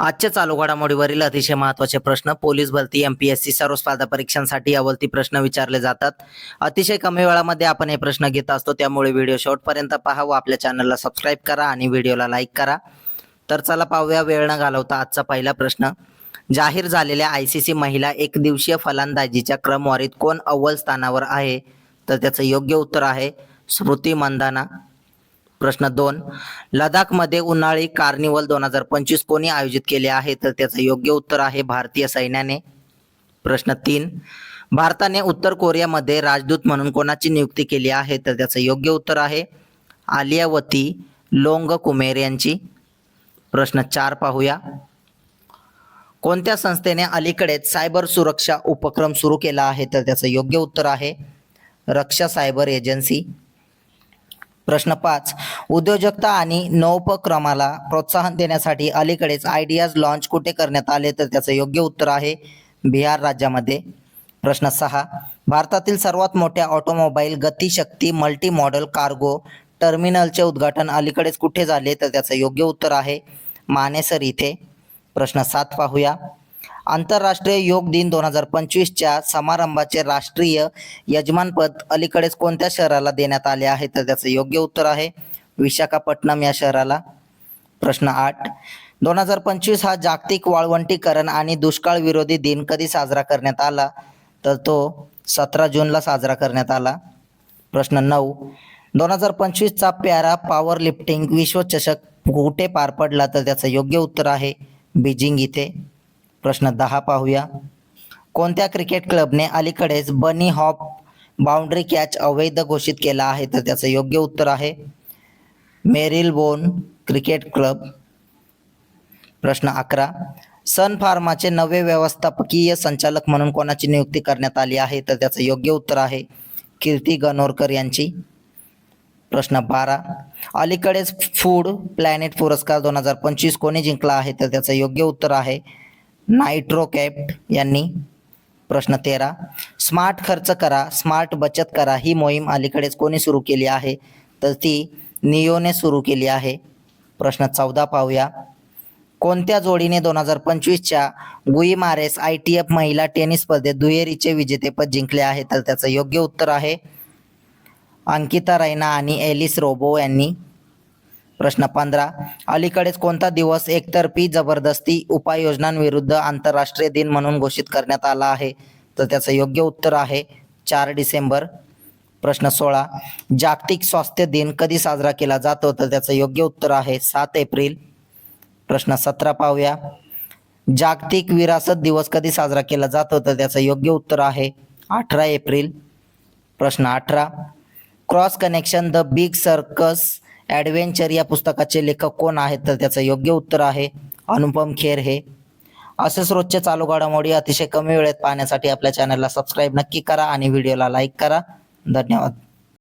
आजच्या चालू घडामोडीवरील अतिशय महत्त्वाचे प्रश्न पोलीस भरती एम पी एस सी सर्व स्पर्धा परीक्षांसाठी यावरती प्रश्न विचारले जातात. अतिशय कमी वेळामध्ये आपण हे प्रश्न घेत असतो त्यामुळे व्हिडिओ शेवटपर्यंत पहा व आपल्या चॅनलला सबस्क्राईब करा आणि व्हिडिओला लाईक करा. तर चला पाहूया वेळ न घालवता आजचा पहिला प्रश्न. जाहीर झालेल्या आय सी सी महिला एकदिवसीय फलंदाजीच्या क्रमवारीत कोण अव्वल स्थानावर आहे? तर त्याचं योग्य उत्तर आहे स्मृती मंदाना. प्रश्न दोन. लडाखमध्ये उन्हाळी कार्निवल दोन हजार पंचवीस कोणी आयोजित केले आहे? तर त्याचं योग्य उत्तर आहे भारतीय सैन्याने. प्रश्न तीन. भारताने उत्तर कोरियामध्ये राजदूत म्हणून कोणाची नियुक्ती केली आहे? तर त्याचं योग्य उत्तर आहे आलियावती लोंग कुमेर यांची. प्रश्न चार पाहूया. कोणत्या संस्थेने अलीकडेच सायबर सुरक्षा उपक्रम सुरू केला आहे? तर त्याचं योग्य उत्तर आहे रक्षा सायबर एजन्सी. प्रश्न पाच. उद्योजकता आणि नवोपक्रमाला प्रोत्साहन देण्यासाठी अलीकडेच आयडियाज लॉन्च कुठे करण्यात आले तर त्याचं योग्य उत्तर आहे बिहार राज्यामध्ये. प्रश्न सहा. भारतातील सर्वात मोठ्या automobile Gatishakti multi model cargo टर्मिनलचे उद्घाटन अलीकडेच कुठे झाले तर त्याचं योग्य उत्तर आहे मानेसर इथे. प्रश्न सात पाहूया. आंतरराष्ट्रीय योग दिन दोन हजार पंचवीसच्या समारंभाचे राष्ट्रीय यजमानपद अलीकडेच कोणत्या शहराला देण्यात आले आहे? तर त्याचं योग्य उत्तर आहे विशाखापट्टणम या शहराला. प्रश्न आठ. दोन हजार पंचवीस हा जागतिक वाळवंटीकरण आणि दुष्काळ विरोधी दिन कधी साजरा करण्यात आला? तर तो सतरा जूनला साजरा करण्यात आला. प्रश्न नऊ. दोन हजार पंचवीसचा प्यारा पॉवर लिफ्टिंग विश्वचषक कुठे पार पडला? तर त्याचं योग्य उत्तर आहे बीजिंग इथे. प्रश्न दहा पाहूया. कोणत्या क्रिकेट क्लबने अलीकडेच बनी हॉप बाउंड्री कॅच अवैध घोषित केला आहे? तर त्याचं योग्य उत्तर आहे मेरिल बोन क्रिकेट क्लब प्रश्न अकरा. सन फार्माचे नवे व्यवस्थापकीय संचालक म्हणून कोणाची नियुक्ती करण्यात आली आहे? तर त्याचं योग्य उत्तर आहे कीर्ती गणोरकर यांची. प्रश्न बारा. अलीकडेच फूड प्लॅनेट पुरस्कार दोन हजार पंचवीस कोणी जिंकला आहे? तर त्याचं योग्य उत्तर आहे नायट्रोकॅप्ट यांनी प्रश्न तेरा. स्मार्ट खर्च करा स्मार्ट बचत करा ही मोहीम अलीकडेच कोणी सुरू केली आहे? तर ती नियोने सुरू केली आहे. प्रश्न चौदा पाहूया. कोणत्या जोडीने दोन हजार पंचवीसच्या गुईमारेस आय टी एफ महिला टेनिस स्पर्धेत दुहेरीचे विजेतेपद जिंकले आहे? तर त्याचं योग्य उत्तर आहे अंकिता रैना आणि एलिस रोबो यांनी प्रश्न पंधरा. अलीकडेच कोणता दिवस एकतर्फी जबरदस्ती उपाययोजनांविरुद्ध आंतरराष्ट्रीय दिन म्हणून घोषित करण्यात आला आहे? तर त्याचं योग्य उत्तर आहे चार डिसेंबर. प्रश्न सोळा. जागतिक स्वास्थ्य दिन कधी साजरा केला जातो? तर त्याचं योग्य उत्तर आहे सात एप्रिल. प्रश्न सतरा पाहूया. जागतिक विरासत दिवस कधी साजरा केला जातो? तर त्याचं योग्य उत्तर आहे अठरा एप्रिल. प्रश्न अठरा. Cross connection the big circus adventure या पुस्तकाचे लेखक कोण आहेत तर त्याचं योग्य उत्तर आहे अनुपम खेर हे. असेच रोजचे चालू घडामोडी अतिशय कमी वेळेत पाहण्यासाठी आपल्या चॅनलला सबस्क्राईब नक्की करा आणि व्हिडिओला लाईक करा. धन्यवाद.